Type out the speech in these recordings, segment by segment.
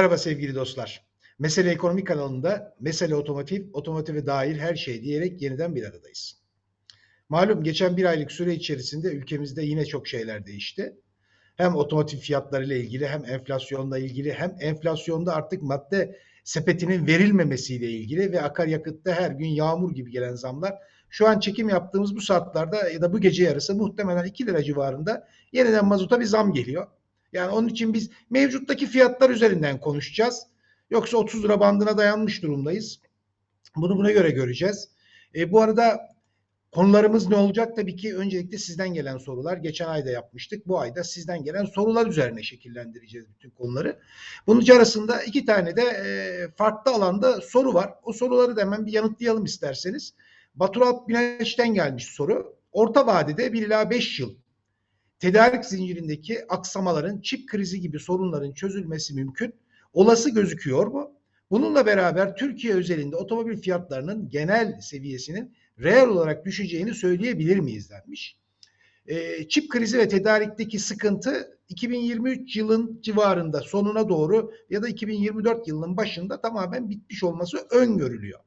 Merhaba sevgili dostlar. Mesele Ekonomi kanalında Mesele Otomotiv, otomotive dair her şey diyerek yeniden bir aradayız. Malum geçen bir aylık süre içerisinde ülkemizde yine çok şeyler değişti. Hem otomotiv fiyatları ile ilgili hem enflasyonla ilgili hem enflasyonda artık madde sepetinin verilmemesiyle ilgili ve akaryakıtta her gün yağmur gibi gelen zamlar şu an çekim yaptığımız bu saatlerde ya da bu gece yarısı muhtemelen 2 lira civarında yeniden mazota bir zam geliyor. Yani onun için biz mevcuttaki fiyatlar üzerinden konuşacağız. Yoksa 30 lira bandına dayanmış durumdayız. Bunu buna göre göreceğiz. E, bu arada konularımız ne olacak? Tabii ki öncelikle sizden gelen sorular. Geçen ayda yapmıştık. Bu ayda sizden gelen sorular üzerine şekillendireceğiz bütün konuları. Bunun arasında iki tane de e, farklı alanda soru var. O soruları da hemen bir yanıtlayalım isterseniz. Batur Alp Güneş'ten gelmiş soru. Orta vadede 1 ila 5 yıl tedarik zincirindeki aksamaların, çip krizi gibi sorunların çözülmesi mümkün. Olası gözüküyor mu? Bununla beraber Türkiye özelinde otomobil fiyatlarının genel seviyesinin reel olarak düşeceğini söyleyebilir miyiz denmiş. E, çip krizi ve tedarikteki sıkıntı 2023 yılın civarında sonuna doğru ya da 2024 yılının başında tamamen bitmiş olması öngörülüyor.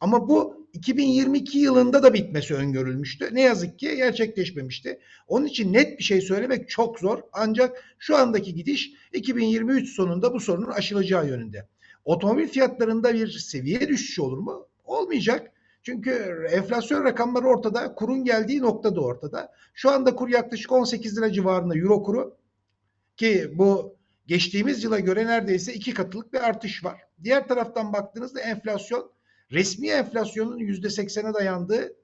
Ama bu 2022 yılında da bitmesi öngörülmüştü. Ne yazık ki gerçekleşmemişti. Onun için net bir şey söylemek çok zor. Ancak şu andaki gidiş 2023 sonunda bu sorunun aşılacağı yönünde. Otomobil fiyatlarında bir seviye düşüşü olur mu? Olmayacak. Çünkü enflasyon rakamları ortada, kurun geldiği nokta da ortada. Şu anda kur yaklaşık 18 lira civarında euro kuru ki bu geçtiğimiz yıla göre neredeyse iki katılık bir artış var. Diğer taraftan baktığınızda enflasyon resmi enflasyonun yüzde seksene dayandığı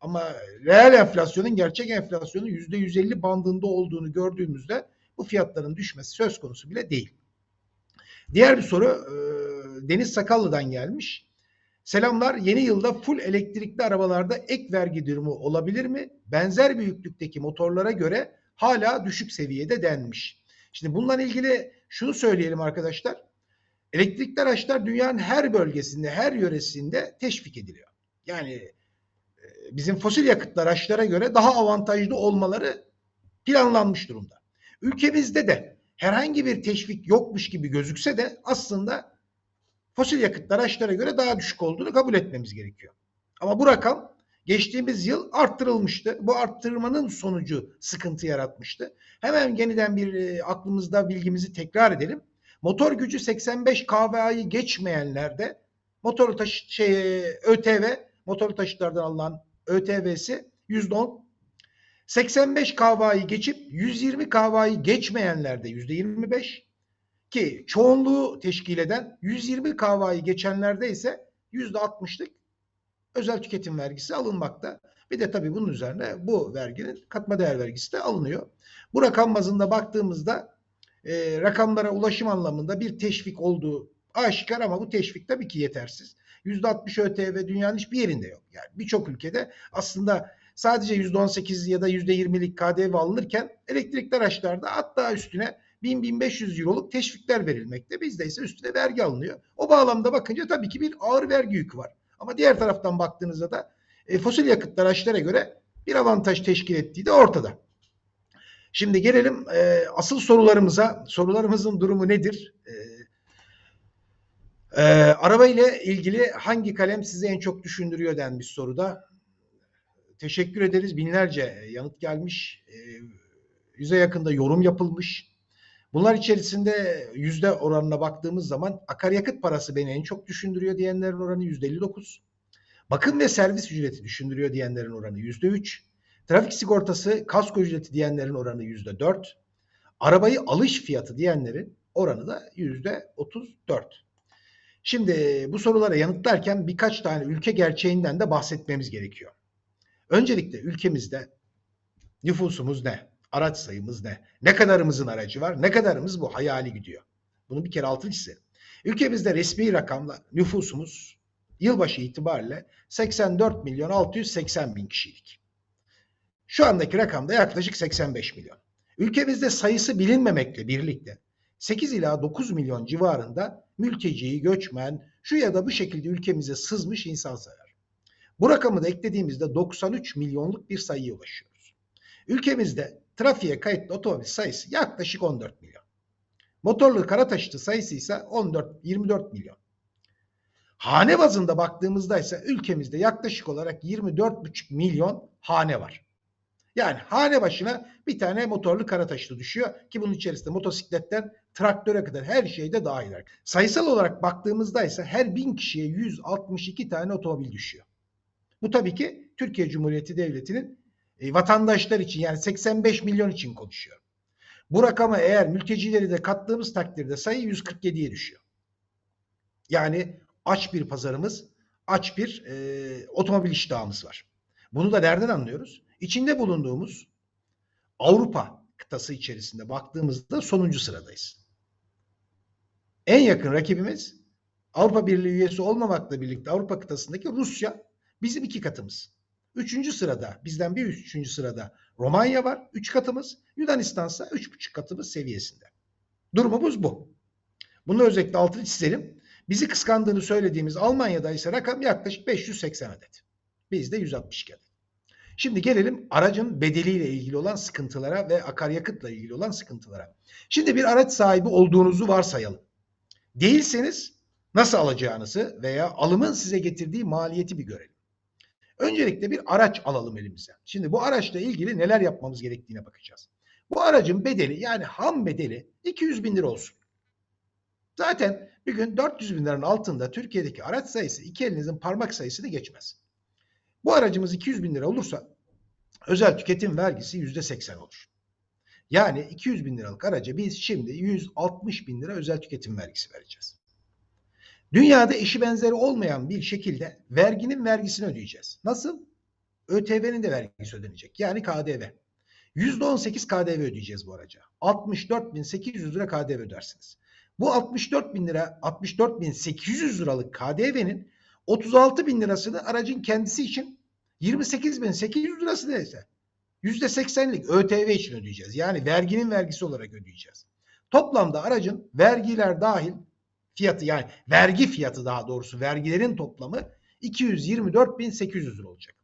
ama reel enflasyonun gerçek enflasyonun yüzde yüz elli bandında olduğunu gördüğümüzde bu fiyatların düşmesi söz konusu bile değil. Diğer bir soru e, Deniz Sakallı'dan gelmiş. Selamlar. Yeni yılda full elektrikli arabalarda ek vergi durumu olabilir mi? Benzer büyüklükteki motorlara göre hala düşük seviyede denmiş. Şimdi bununla ilgili şunu söyleyelim arkadaşlar. Elektrikli araçlar dünyanın her bölgesinde, her yöresinde teşvik ediliyor. Yani e, bizim fosil yakıtlı araçlara göre daha avantajlı olmaları planlanmış durumda. Ülkemizde de herhangi bir teşvik yokmuş gibi gözükse de aslında fosil yakıtlı araçlara göre daha düşük olduğunu kabul etmemiz gerekiyor. Ama bu rakam geçtiğimiz yıl arttırılmıştı. Bu arttırmanın sonucu sıkıntı yaratmıştı. Hemen yeniden bir e, aklımızda bilgimizi tekrar edelim. Motor gücü 85 kV'yi geçmeyenlerde motor taşı şey ÖTV motor taşıtlardan alınan ÖTV'si %10 85 kV'yi geçip 120 kV'yi geçmeyenlerde %25 ki çoğunluğu teşkil eden 120 kV'yi geçenlerde ise %60'lık özel tüketim vergisi alınmakta. Bir de tabii bunun üzerine bu verginin katma değer vergisi de alınıyor. Bu rakam bazında baktığımızda e, rakamlara ulaşım anlamında bir teşvik olduğu aşikar ama bu teşvik tabii ki yetersiz. %60 ÖTV dünyanın hiçbir yerinde yok. Yani birçok ülkede aslında sadece %18 ya da %20'lik KDV alınırken elektrikli araçlarda hatta üstüne 1000-1500 euroluk teşvikler verilmekte. Bizde ise üstüne vergi alınıyor. O bağlamda bakınca tabii ki bir ağır vergi yükü var. Ama diğer taraftan baktığınızda da e, fosil yakıtlı araçlara göre bir avantaj teşkil ettiği de ortada. Şimdi gelelim e, asıl sorularımıza. Sorularımızın durumu nedir? E, e, araba ile ilgili hangi kalem sizi en çok düşündürüyor denmiş soruda. Teşekkür ederiz. Binlerce yanıt gelmiş. E, yüze yakında yorum yapılmış. Bunlar içerisinde yüzde oranına baktığımız zaman akaryakıt parası beni en çok düşündürüyor diyenlerin oranı yüzde 59. Bakım ve servis ücreti düşündürüyor diyenlerin oranı yüzde 3. Trafik sigortası kasko ücreti diyenlerin oranı yüzde dört. Arabayı alış fiyatı diyenlerin oranı da yüzde otuz dört. Şimdi bu sorulara yanıtlarken birkaç tane ülke gerçeğinden de bahsetmemiz gerekiyor. Öncelikle ülkemizde nüfusumuz ne? Araç sayımız ne? Ne kadarımızın aracı var? Ne kadarımız bu hayali gidiyor? Bunu bir kere altı çizelim. Ülkemizde resmi rakamla nüfusumuz yılbaşı itibariyle 84 milyon 680 bin kişilik. Şu andaki rakamda yaklaşık 85 milyon. Ülkemizde sayısı bilinmemekle birlikte 8 ila 9 milyon civarında mülteci, göçmen, şu ya da bu şekilde ülkemize sızmış insan sayar. Bu rakamı da eklediğimizde 93 milyonluk bir sayıya ulaşıyoruz. Ülkemizde trafiğe kayıtlı otomobil sayısı yaklaşık 14 milyon. Motorlu kara taşıtı sayısı ise 14 24 milyon. Hane bazında baktığımızda ise ülkemizde yaklaşık olarak 24,5 milyon hane var. Yani hane başına bir tane motorlu kara taşıtı düşüyor ki bunun içerisinde motosikletten traktöre kadar her şeyde dahil. Sayısal olarak baktığımızda ise her bin kişiye 162 tane otomobil düşüyor. Bu tabii ki Türkiye Cumhuriyeti Devleti'nin e, vatandaşlar için yani 85 milyon için konuşuyor. Bu rakama eğer mültecileri de kattığımız takdirde sayı 147'ye düşüyor. Yani aç bir pazarımız, aç bir e, otomobil iştahımız var. Bunu da nereden anlıyoruz? İçinde bulunduğumuz Avrupa kıtası içerisinde baktığımızda sonuncu sıradayız. En yakın rakibimiz Avrupa Birliği üyesi olmamakla birlikte Avrupa kıtasındaki Rusya bizim iki katımız. Üçüncü sırada bizden bir üçüncü sırada Romanya var. Üç katımız. Yunanistan ise üç buçuk katımız seviyesinde. Durumumuz bu. Bunu özellikle altını çizelim. Bizi kıskandığını söylediğimiz Almanya'da ise rakam yaklaşık 580 adet. Bizde 162 adet. Şimdi gelelim aracın bedeliyle ilgili olan sıkıntılara ve akaryakıtla ilgili olan sıkıntılara. Şimdi bir araç sahibi olduğunuzu varsayalım. Değilseniz nasıl alacağınızı veya alımın size getirdiği maliyeti bir görelim. Öncelikle bir araç alalım elimize. Şimdi bu araçla ilgili neler yapmamız gerektiğine bakacağız. Bu aracın bedeli yani ham bedeli 200 bin lira olsun. Zaten bir gün 400 bin liranın altında Türkiye'deki araç sayısı iki elinizin parmak sayısını geçmez. Bu aracımız 200 bin lira olursa özel tüketim vergisi yüzde 80 olur. Yani 200 bin liralık araca biz şimdi 160 bin lira özel tüketim vergisi vereceğiz. Dünyada eşi benzeri olmayan bir şekilde verginin vergisini ödeyeceğiz. Nasıl? ÖTV'nin de vergisi ödenecek. Yani KDV. %18 KDV ödeyeceğiz bu araca. 64.800 lira KDV ödersiniz. Bu 64 bin lira, 64 bin 800 liralık KDV'nin 36 bin lirasını aracın kendisi için 28 bin 800 lirası neyse %80'lik ÖTV için ödeyeceğiz. Yani verginin vergisi olarak ödeyeceğiz. Toplamda aracın vergiler dahil fiyatı yani vergi fiyatı daha doğrusu vergilerin toplamı 224.800 lira olacak.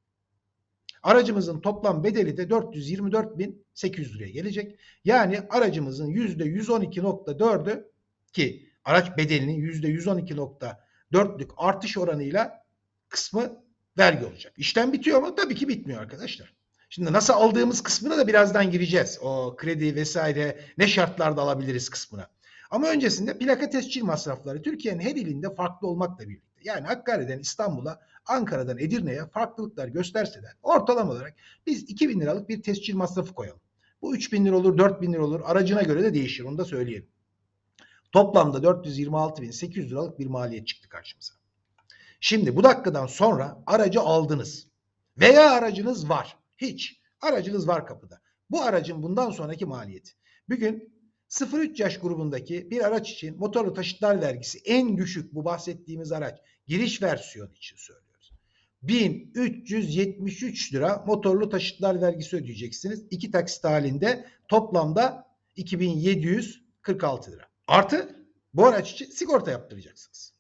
Aracımızın toplam bedeli de 424.800 liraya gelecek. Yani aracımızın %112.4'ü ki araç bedelinin %112.4'lük artış oranıyla kısmı vergi olacak. İşlem bitiyor mu? Tabii ki bitmiyor arkadaşlar. Şimdi nasıl aldığımız kısmına da birazdan gireceğiz. O kredi vesaire ne şartlarda alabiliriz kısmına. Ama öncesinde plaka tescil masrafları Türkiye'nin her ilinde farklı olmakla birlikte. Yani Hakkari'den İstanbul'a, Ankara'dan Edirne'ye farklılıklar gösterse de ortalama olarak biz 2000 liralık bir tescil masrafı koyalım. Bu 3000 lira olur, 4000 lira olur. Aracına göre de değişir. Onu da söyleyelim. Toplamda 426.800 liralık bir maliyet çıktı karşımıza. Şimdi bu dakikadan sonra aracı aldınız. Veya aracınız var. Hiç. Aracınız var kapıda. Bu aracın bundan sonraki maliyeti. Bugün 0-3 yaş grubundaki bir araç için motorlu taşıtlar vergisi en düşük bu bahsettiğimiz araç giriş versiyonu için söylüyoruz. 1373 lira motorlu taşıtlar vergisi ödeyeceksiniz. İki taksit halinde toplamda 2746 lira. Artı bu araç için sigorta yaptıracaksınız.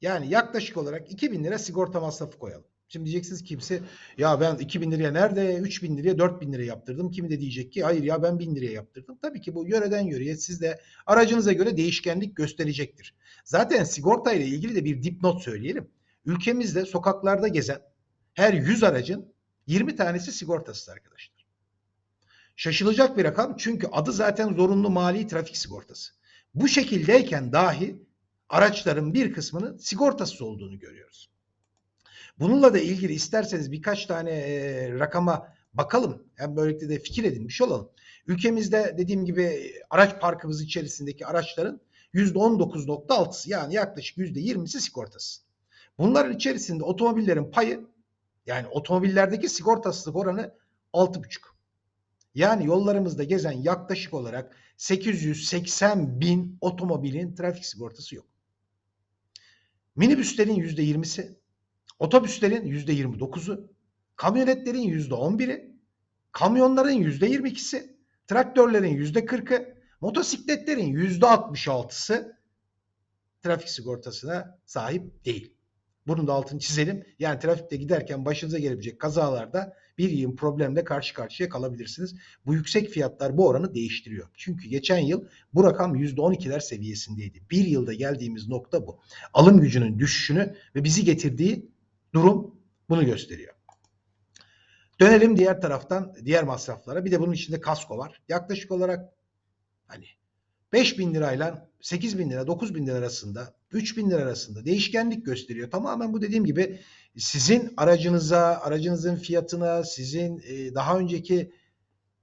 Yani yaklaşık olarak 2000 lira sigorta masrafı koyalım. Şimdi diyeceksiniz kimse ya ben 2000 liraya nerede 3000 liraya 4000 liraya yaptırdım. Kimi de diyecek ki hayır ya ben 1000 liraya yaptırdım. Tabii ki bu yöreden yöreye sizde aracınıza göre değişkenlik gösterecektir. Zaten sigorta ile ilgili de bir dipnot söyleyelim. Ülkemizde sokaklarda gezen her 100 aracın 20 tanesi sigortasız arkadaşlar. Şaşılacak bir rakam çünkü adı zaten zorunlu mali trafik sigortası. Bu şekildeyken dahi araçların bir kısmının sigortasız olduğunu görüyoruz. Bununla da ilgili isterseniz birkaç tane e, rakama bakalım. Hem böylelikle de fikir edinmiş olalım. Ülkemizde dediğim gibi araç parkımız içerisindeki araçların %19.6'sı yani yaklaşık %20'si sigortası. Bunların içerisinde otomobillerin payı yani otomobillerdeki sigortasızlık oranı 6,5. Yani yollarımızda gezen yaklaşık olarak 880 bin otomobilin trafik sigortası yok. Minibüslerin %20'si, Otobüslerin yüzde yirmi dokuzu, kamyonetlerin yüzde on biri, kamyonların yüzde yirmi ikisi, traktörlerin yüzde kırkı, motosikletlerin yüzde altmış altısı trafik sigortasına sahip değil. Bunun da altını çizelim. Yani trafikte giderken başınıza gelebilecek kazalarda bir yığın problemle karşı karşıya kalabilirsiniz. Bu yüksek fiyatlar bu oranı değiştiriyor. Çünkü geçen yıl bu rakam %12'ler seviyesindeydi. Bir yılda geldiğimiz nokta bu. Alım gücünün düşüşünü ve bizi getirdiği durum bunu gösteriyor. Dönelim diğer taraftan diğer masraflara. Bir de bunun içinde kasko var. Yaklaşık olarak hani 5 bin lirayla 8 bin lira 9 bin lira arasında 3 bin lira arasında değişkenlik gösteriyor. Tamamen bu dediğim gibi sizin aracınıza, aracınızın fiyatına, sizin e, daha önceki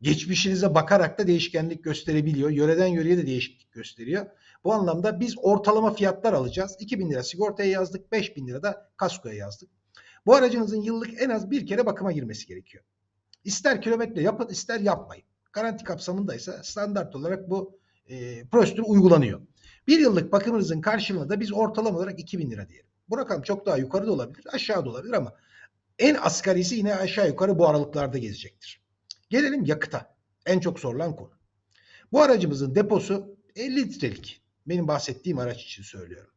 geçmişinize bakarak da değişkenlik gösterebiliyor. Yöreden yöreye de değişiklik gösteriyor. Bu anlamda biz ortalama fiyatlar alacağız. 2 bin lira sigortaya yazdık, 5 bin lira da kaskoya yazdık. Bu aracınızın yıllık en az bir kere bakıma girmesi gerekiyor. İster kilometre yapın, ister yapmayın. Garanti kapsamındaysa standart olarak bu e, prosedür uygulanıyor. Bir yıllık bakımınızın karşılığında da biz ortalama olarak 2000 lira diyelim. Bu rakam çok daha yukarıda olabilir, aşağıda olabilir ama en asgarisi yine aşağı yukarı bu aralıklarda gezecektir. Gelelim yakıta. En çok sorulan konu. Bu aracımızın deposu 50 litrelik. Benim bahsettiğim araç için söylüyorum.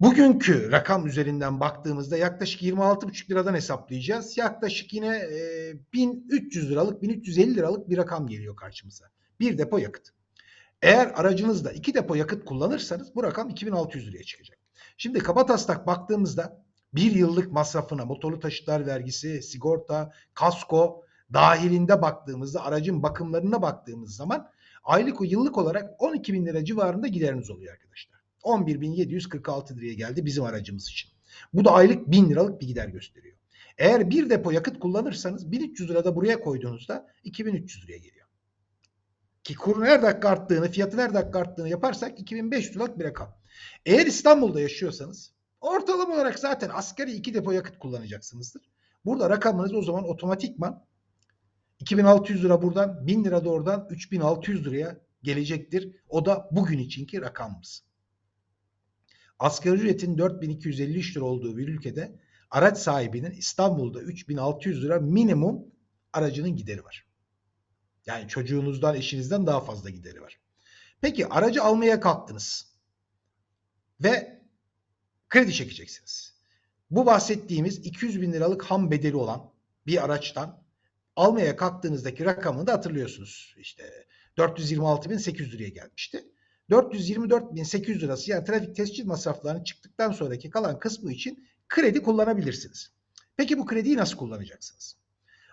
Bugünkü rakam üzerinden baktığımızda yaklaşık 26,5 liradan hesaplayacağız. Yaklaşık yine e, 1300 liralık, 1350 liralık bir rakam geliyor karşımıza. Bir depo yakıt. Eğer aracınızda iki depo yakıt kullanırsanız bu rakam 2600 liraya çıkacak. Şimdi kaba taslak baktığımızda bir yıllık masrafına motorlu taşıtlar vergisi, sigorta, kasko dahilinde baktığımızda aracın bakımlarına baktığımız zaman aylık o yıllık olarak 12 bin lira civarında gideriniz oluyor arkadaşlar. 11.746 liraya geldi bizim aracımız için. Bu da aylık 1000 liralık bir gider gösteriyor. Eğer bir depo yakıt kullanırsanız 1300 lira da buraya koyduğunuzda 2300 liraya geliyor. Ki kurun her dakika arttığını, fiyatın her dakika arttığını yaparsak 2500 liralık bir rakam. Eğer İstanbul'da yaşıyorsanız ortalama olarak zaten asgari iki depo yakıt kullanacaksınızdır. Burada rakamınız o zaman otomatikman 2600 lira buradan 1000 lira da oradan 3600 liraya gelecektir. O da bugün içinki rakamımız. Asgari ücretin 4253 lira olduğu bir ülkede araç sahibinin İstanbul'da 3600 lira minimum aracının gideri var. Yani çocuğunuzdan, eşinizden daha fazla gideri var. Peki aracı almaya kalktınız ve kredi çekeceksiniz. Bu bahsettiğimiz 200 bin liralık ham bedeli olan bir araçtan almaya kalktığınızdaki rakamını da hatırlıyorsunuz. İşte 426.800 liraya gelmişti. 424.800 lirası yani trafik tescil masraflarının çıktıktan sonraki kalan kısmı için kredi kullanabilirsiniz. Peki bu krediyi nasıl kullanacaksınız?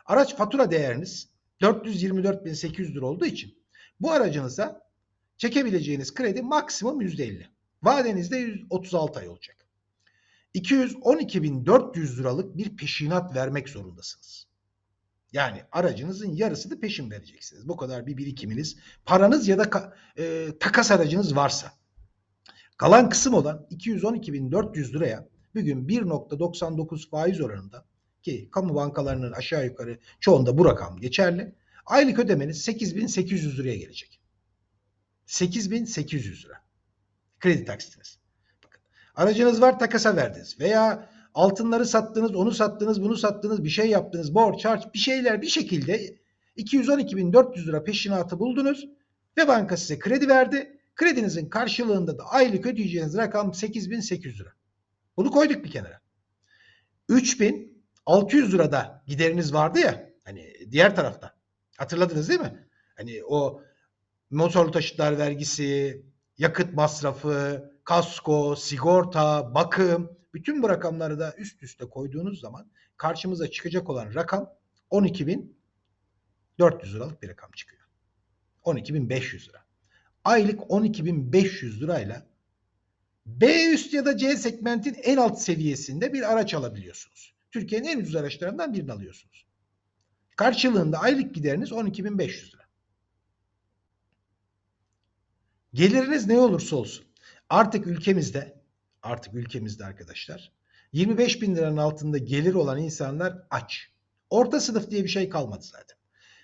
Araç fatura değeriniz 424.800 lira olduğu için bu aracınıza çekebileceğiniz kredi maksimum %50. Vadenizde 136 ay olacak. 212.400 liralık bir peşinat vermek zorundasınız. Yani aracınızın yarısını peşin vereceksiniz. Bu kadar bir birikiminiz, paranız ya da e, takas aracınız varsa. Kalan kısım olan 212.400 liraya bugün 1.99 faiz oranında ki kamu bankalarının aşağı yukarı çoğunda bu rakam geçerli. Aylık ödemeniz 8.800 liraya gelecek. 8.800 lira. Kredi taksitiniz. Bakın, aracınız var takasa verdiniz veya altınları sattınız, onu sattınız, bunu sattınız, bir şey yaptınız, borç, harç, bir şeyler bir şekilde 212.400 lira peşinatı buldunuz ve banka size kredi verdi. Kredinizin karşılığında da aylık ödeyeceğiniz rakam 8.800 lira. Bunu koyduk bir kenara. 3.600 lirada gideriniz vardı ya hani diğer tarafta. Hatırladınız değil mi? Hani o motorlu taşıtlar vergisi, yakıt masrafı, kasko, sigorta, bakım bütün bu rakamları da üst üste koyduğunuz zaman karşımıza çıkacak olan rakam 12.400 liralık bir rakam çıkıyor. 12.500 lira. Aylık 12.500 lirayla B üst ya da C segmentin en alt seviyesinde bir araç alabiliyorsunuz. Türkiye'nin en ucuz araçlarından birini alıyorsunuz. Karşılığında aylık gideriniz 12.500 lira. Geliriniz ne olursa olsun artık ülkemizde artık ülkemizde arkadaşlar 25 bin liranın altında gelir olan insanlar aç. Orta sınıf diye bir şey kalmadı zaten.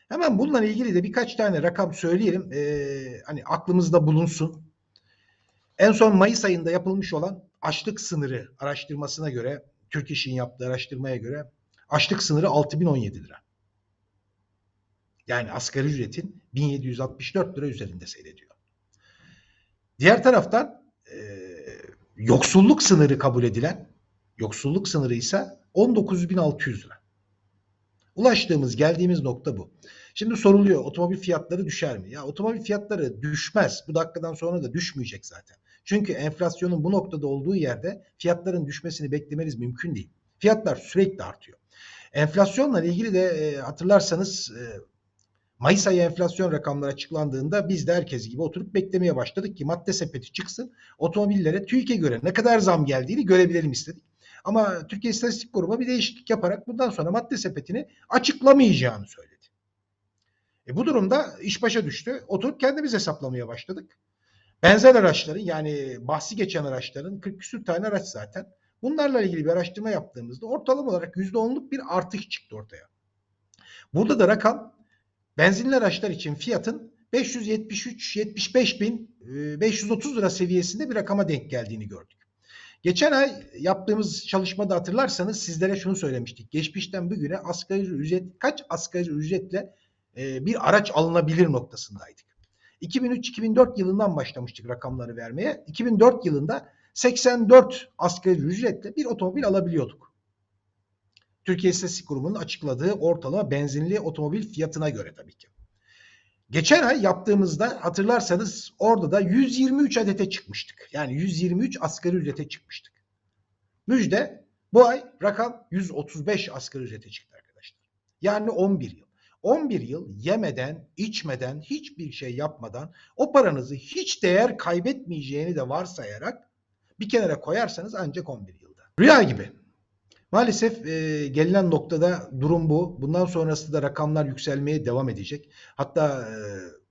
Hemen bununla ilgili de birkaç tane rakam söyleyelim. Ee, hani aklımızda bulunsun. En son Mayıs ayında yapılmış olan açlık sınırı araştırmasına göre, Türk İş'in yaptığı araştırmaya göre açlık sınırı 6017 lira. Yani asgari ücretin 1764 lira üzerinde seyrediyor. Diğer taraftan e, yoksulluk sınırı kabul edilen Yoksulluk sınırı ise 19.600 lira. Ulaştığımız, geldiğimiz nokta bu. Şimdi soruluyor otomobil fiyatları düşer mi? Ya otomobil fiyatları düşmez. Bu dakikadan sonra da düşmeyecek zaten. Çünkü enflasyonun bu noktada olduğu yerde fiyatların düşmesini beklemeniz mümkün değil. Fiyatlar sürekli artıyor. Enflasyonla ilgili de e, hatırlarsanız e, Mayıs ayı enflasyon rakamları açıklandığında biz de herkes gibi oturup beklemeye başladık ki madde sepeti çıksın. Otomobillere TÜİK'e göre ne kadar zam geldiğini görebilelim istedik. Ama Türkiye İstatistik Kurumu bir değişiklik yaparak bundan sonra madde sepetini açıklamayacağını söyledi. E bu durumda iş başa düştü. Oturup kendimiz hesaplamaya başladık. Benzer araçların yani bahsi geçen araçların 40 küsür tane araç zaten. Bunlarla ilgili bir araştırma yaptığımızda ortalama olarak %10'luk bir artış çıktı ortaya. Burada da rakam benzinli araçlar için fiyatın 573-75 bin 530 lira seviyesinde bir rakama denk geldiğini gördük. Geçen ay yaptığımız çalışmada hatırlarsanız sizlere şunu söylemiştik. Geçmişten bugüne asgari ücret kaç asgari ücretle e, bir araç alınabilir noktasındaydık. 2003-2004 yılından başlamıştık rakamları vermeye. 2004 yılında 84 asgari ücretle bir otomobil alabiliyorduk. Türkiye İstatistik Kurumu'nun açıkladığı ortalama benzinli otomobil fiyatına göre tabii ki. Geçen ay yaptığımızda hatırlarsanız orada da 123 adete çıkmıştık. Yani 123 asgari ücrete çıkmıştık. Müjde bu ay rakam 135 asgari ücrete çıktı arkadaşlar. Yani 11 yıl. 11 yıl yemeden, içmeden, hiçbir şey yapmadan o paranızı hiç değer kaybetmeyeceğini de varsayarak bir kenara koyarsanız ancak 11 yılda. Rüya gibi. Maalesef e, gelinen noktada durum bu. Bundan sonrası da rakamlar yükselmeye devam edecek. Hatta e,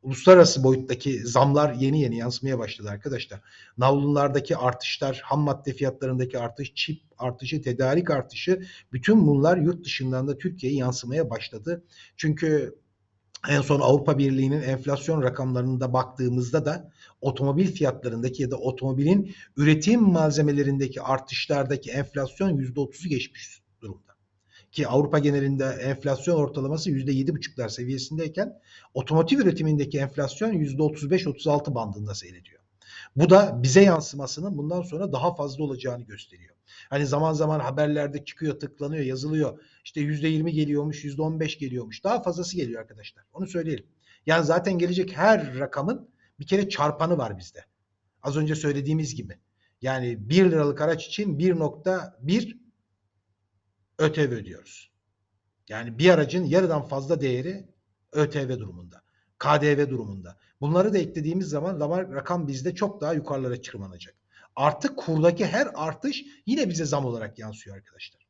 uluslararası boyuttaki zamlar yeni yeni yansımaya başladı arkadaşlar. Navlunlardaki artışlar, ham madde fiyatlarındaki artış, çip artışı, tedarik artışı bütün bunlar yurt dışından da Türkiye'ye yansımaya başladı. Çünkü en son Avrupa Birliği'nin enflasyon rakamlarında baktığımızda da otomobil fiyatlarındaki ya da otomobilin üretim malzemelerindeki artışlardaki enflasyon %30'u geçmiş. Ki Avrupa genelinde enflasyon ortalaması %7,5'lar seviyesindeyken otomotiv üretimindeki enflasyon %35-36 bandında seyrediyor. Bu da bize yansımasının bundan sonra daha fazla olacağını gösteriyor. Hani zaman zaman haberlerde çıkıyor, tıklanıyor, yazılıyor. İşte yüzde yirmi geliyormuş, yüzde on beş geliyormuş. Daha fazlası geliyor arkadaşlar. Onu söyleyelim. Yani zaten gelecek her rakamın bir kere çarpanı var bizde. Az önce söylediğimiz gibi. Yani bir liralık araç için 1.1 ÖTV ödüyoruz. Yani bir aracın yarıdan fazla değeri ÖTV durumunda. KDV durumunda. Bunları da eklediğimiz zaman rakam bizde çok daha yukarılara çıkmanacak. Artık kurdaki her artış yine bize zam olarak yansıyor arkadaşlar.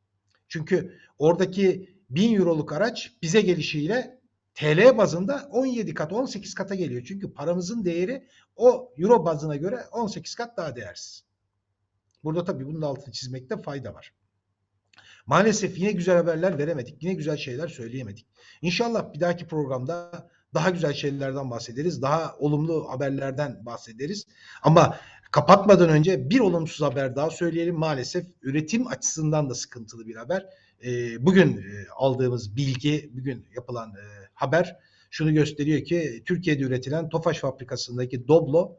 Çünkü oradaki 1000 euroluk araç bize gelişiyle TL bazında 17 kat 18 kata geliyor. Çünkü paramızın değeri o euro bazına göre 18 kat daha değersiz. Burada tabii bunun altını çizmekte fayda var. Maalesef yine güzel haberler veremedik. Yine güzel şeyler söyleyemedik. İnşallah bir dahaki programda daha güzel şeylerden bahsederiz. Daha olumlu haberlerden bahsederiz. Ama kapatmadan önce bir olumsuz haber daha söyleyelim. Maalesef üretim açısından da sıkıntılı bir haber. E, bugün e, aldığımız bilgi, bugün yapılan e, haber şunu gösteriyor ki Türkiye'de üretilen Tofaş fabrikasındaki Doblo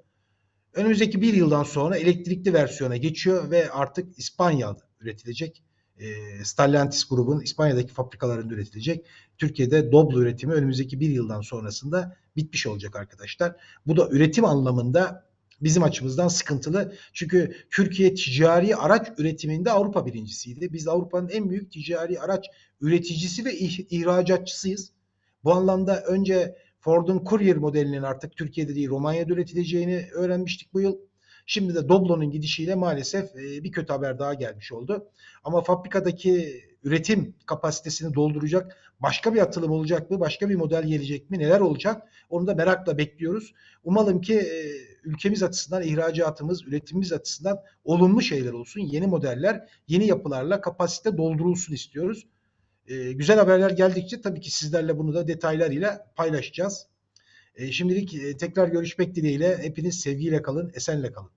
önümüzdeki bir yıldan sonra elektrikli versiyona geçiyor ve artık İspanya'da üretilecek. E, Stellantis grubun İspanya'daki fabrikalarında üretilecek. Türkiye'de Doblo üretimi önümüzdeki bir yıldan sonrasında bitmiş olacak arkadaşlar. Bu da üretim anlamında bizim açımızdan sıkıntılı. Çünkü Türkiye ticari araç üretiminde Avrupa birincisiydi. Biz Avrupa'nın en büyük ticari araç üreticisi ve ihracatçısıyız. Bu anlamda önce Ford'un Courier modelinin artık Türkiye'de değil Romanya'da üretileceğini öğrenmiştik bu yıl. Şimdi de Doblo'nun gidişiyle maalesef bir kötü haber daha gelmiş oldu. Ama fabrikadaki üretim kapasitesini dolduracak başka bir atılım olacak mı? Başka bir model gelecek mi? Neler olacak? Onu da merakla bekliyoruz. Umalım ki ülkemiz açısından ihracatımız, üretimimiz açısından olumlu şeyler olsun. Yeni modeller, yeni yapılarla kapasite doldurulsun istiyoruz. E, güzel haberler geldikçe tabii ki sizlerle bunu da detaylarıyla paylaşacağız. E, şimdilik e, tekrar görüşmek dileğiyle hepiniz sevgiyle kalın, esenle kalın.